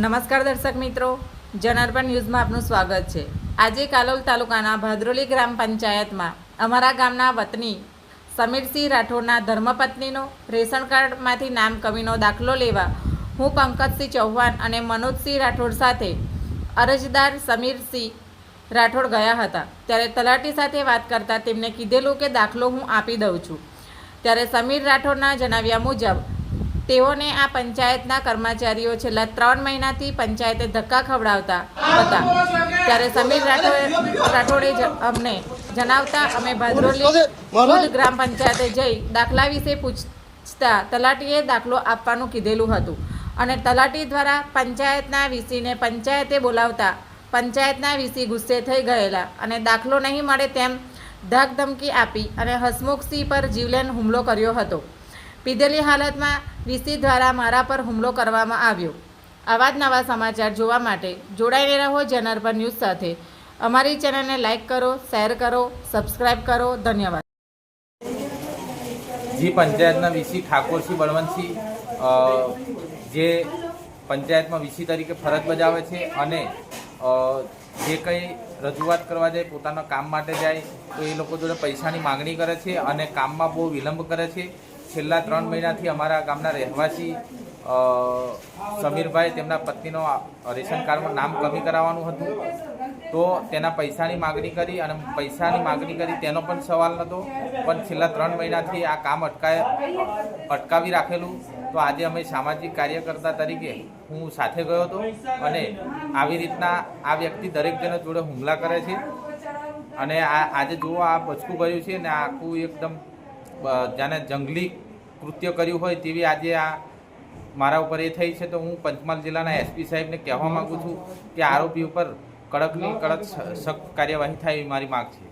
નમસ્કાર દર્શક મિત્રો. જનાર્પણ ન્યૂઝમાં આપનું સ્વાગત છે. આજે કાલોલ તાલુકાના ભાદરોલી ગ્રામ પંચાયતમાં અમારા ગામના વતની સમીરસિંહ રાઠોડના ધર્મપત્નીનો રેશન કાર્ડમાંથી નામ કમીનો દાખલો લેવા હું પંકજસિંહ ચૌહાણ અને મનોજસિંહ રાઠોડ સાથે અરજદાર સમીરસિંહ રાઠોડ ગયા હતા. ત્યારે તલાટી સાથે વાત કરતાં તેમને કીધેલું કે દાખલો હું આપી દઉં છું. ત્યારે સમીર રાઠોડના જણાવ્યા મુજબ તેઓને આ પંચાયતના કર્મચારીઓ છેલ્લા ત્રણ મહિનાથી પંચાયતે ધક્કા ખવડાવતા હતા. ત્યારે સમીર રાઠોડે રાઠોડે અમને જણાવતા અમે ભાદરોલી ખુદ ગ્રામ પંચાયતે જઈ દાખલા વિશે પૂછતા તલાટીએ દાખલો આપવાનું કીધેલું હતું. અને તલાટી દ્વારા પંચાયતના વીસીને પંચાયતે બોલાવતા પંચાયતના વીસી ગુસ્સે થઈ ગયેલા અને દાખલો નહીં મળે તેમ ધાકધમકી આપી અને હસમુખસિંહ પર જીવલેણ હુમલો કર્યો હતો. પીધેલી હાલતમાં વીસી દ્વારા મારા પર હુમલો કરવામાં આવ્યો. આવા જ નવા સમાચાર જોવા માટે જોડાઈને રહો જનરપર ન્યૂઝ સાથે. અમારી ચેનલને લાઇક કરો, શેર કરો, સબસ્ક્રાઇબ કરો. ધન્યવાદ. જી, પંચાયતના વીસી ઠાકોરસિંહ બળવંતસિંહ જે પંચાયતમાં વીસી તરીકે ફરજ બજાવે છે અને જે કંઈ રજૂઆત કરવા જાય, પોતાના કામ માટે જાય, તો એ લોકો જોડે પૈસાની માગણી કરે છે અને કામમાં બહુ વિલંબ કરે છે. છેલ્લા ત્રણ મહિનાથી અમારા ગામના રહેવાસી સમીરભાઈ તેમના પત્નીનો રેશન કાર્ડમાં નામ કમી કરાવવાનું હતું. તો તેના પૈસાની માગણી કરી અને પૈસાની માગણી કરી તેનો પણ સવાલ નહોતો પણ છેલ્લા ત્રણ મહિનાથી આ કામ અટકાય, અટકાવી રાખેલું. તો આજે અમે સામાજિક કાર્યકર્તા તરીકે હું સાથે ગયો હતો અને આવી રીતના આ વ્યક્તિ દરેક જણ જોડે હુમલા કરે છે. અને આ, આજે જુઓ આ બચકું ભર્યું છે ને આખું એકદમ જાણે જંગલી કૃત્ય કર્યું હોય તેવી આજે આ મારા ઉપર એ થઈ છે તો હું પંચમહાલ જિલ્લાના એસપી સાહેબને કહેવા માગું છું કે આરોપી ઉપર કડકની કડક સખ્ત કાર્યવાહી થાય એવી મારી માગ છે.